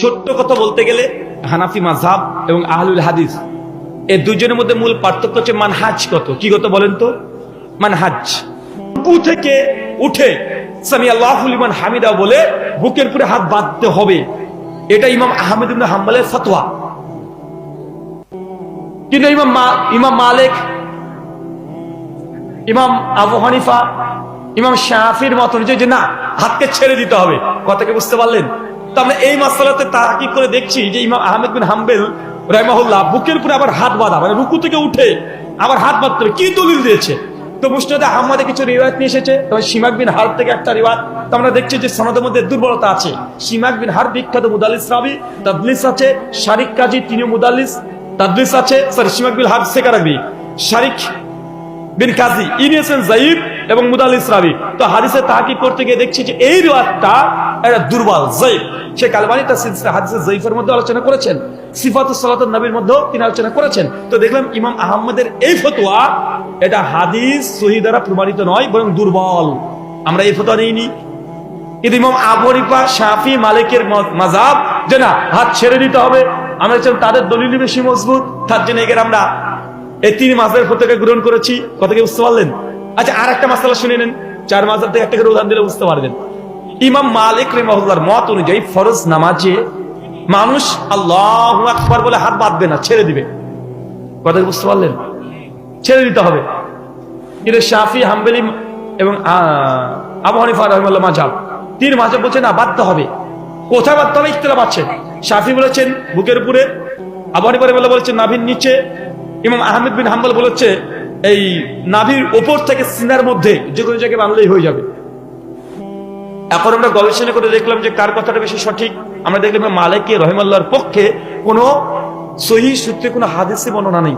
ছোট্ট কথা বলতে গেলে হানাফি মাঝহাব এবং আহলুল হাদিস এই দুজনের মধ্যে মূল পার্থক্য হচ্ছে মানহাজ কত? কি কত বলেন তো? মানহাজ। রুকু থেকে উঠে সামি হামিদা বলে বুকের পুরে হাত বাঁধতে হবে। এটা ইমাম আহমেদ ইবনে হাম্বলের ফতোয়া। কিন্তু ইমাম ইমাম মালিক ইমাম আবু হানিফা ইমাম শাফির মত যে না হাতকে ছেড়ে দিতে হবে। কথাকে বুঝতে পারলেন? আমরা এই মাসালাতে তাকি করে দেখছি যে ইমাম আহমেদ বিন হাম্বেল, রহমাহুল্লাহ, বুকের উপরে আবার হাত বাঁধা মানে রুকু থেকে উঠে আবার হাত বাঁধতে হবে। কি দলিল দিয়েছে? তো মুসনাদে আহমদে কিছু রিওয়ায়ত নিয়ে এসেছে, তবে সিমাক বিন হার থেকে একটা রিওয়ায়ত। তো আমরা দেখছি যে সনদের মধ্যে দুর্বলতা আছে। সিমাক বিন হার বিখ্যাত মুদালিস রাবি, তাদলিস আছে শারিক কাজী তিনি মুদালিস তাদলিস আছে সরি সিমাক বিন হার সেকা রাখবি শারিক বিন কাজী ইনি হচ্ছেন জাইব এবং মুদাল ইসরাবি। তো হাদিসে তাহাকি করতে গিয়ে দেখছি যে এই রিওয়াজটা এটা দুর্বল জাইব সে কালবানি তার সিলসিলা হাদিসে জাইফের মধ্যে আলোচনা করেছেন। সালাতুন নবীর মধ্যেও তিনি আলোচনা করেছেন। তো দেখলাম ইমাম আহমদের এই ফতোয়া, এটা হাদিস সহি দ্বারা প্রমাণিত নয়, বরং দুর্বল। আমরা এই ফতোয়া নিইনি। কিন্তু ইমাম আবু শাফি, মালিকের ম- মাযহাব যে না, হাত ছেড়ে হবে। আমরা তাদের দলিল বেশি মজবুত। তার জন্য আমরা এই তিন মাসের ফতোকে গ্রহণ করেছি। কথা কি বুঝতে পারলেন? আচ্ছা আর একটা মাসালা শুনে নেন। চার মাসের থেকে একটা করে উদাহরণ দিলে বুঝতে পারবেন। ইমাম মালিক রেমাহুল্লার মত অনুযায়ী ফরজ নামাজে মানুষ আল্লাহ আকবার বলে হাত বাঁধবে না ছেড়ে দিবে। কথা বুঝতে পারলেন? ছেড়ে দিতে হবে। কিন্তু শাফি হাম্বেলি এবং আহ, আবু হানিফা মাঝাব তিন মাঝাব বলছে না বাধ্য হবে। কোথায় বাধ্য হবে? ইখতলাফ আছে। শাফি বলেছেন বুকের উপরে। আবু হানিফা বলেছেন নাভির নিচে। এবং আহমেদ বিন হাম্বল বলেছে এই নাভির ওপর থেকে সিনার মধ্যে যে কোনো জায়গায় বানলেই হয়ে যাবে। এখন আমরা গবেষণা করে দেখলাম যে কার কথাটা বেশি সঠিক। আমরা দেখলাম মালিক রহিমাল্লাহর পক্ষে কোনো সহি সূত্রে কোনো হাদিসে বর্ণনা নেই।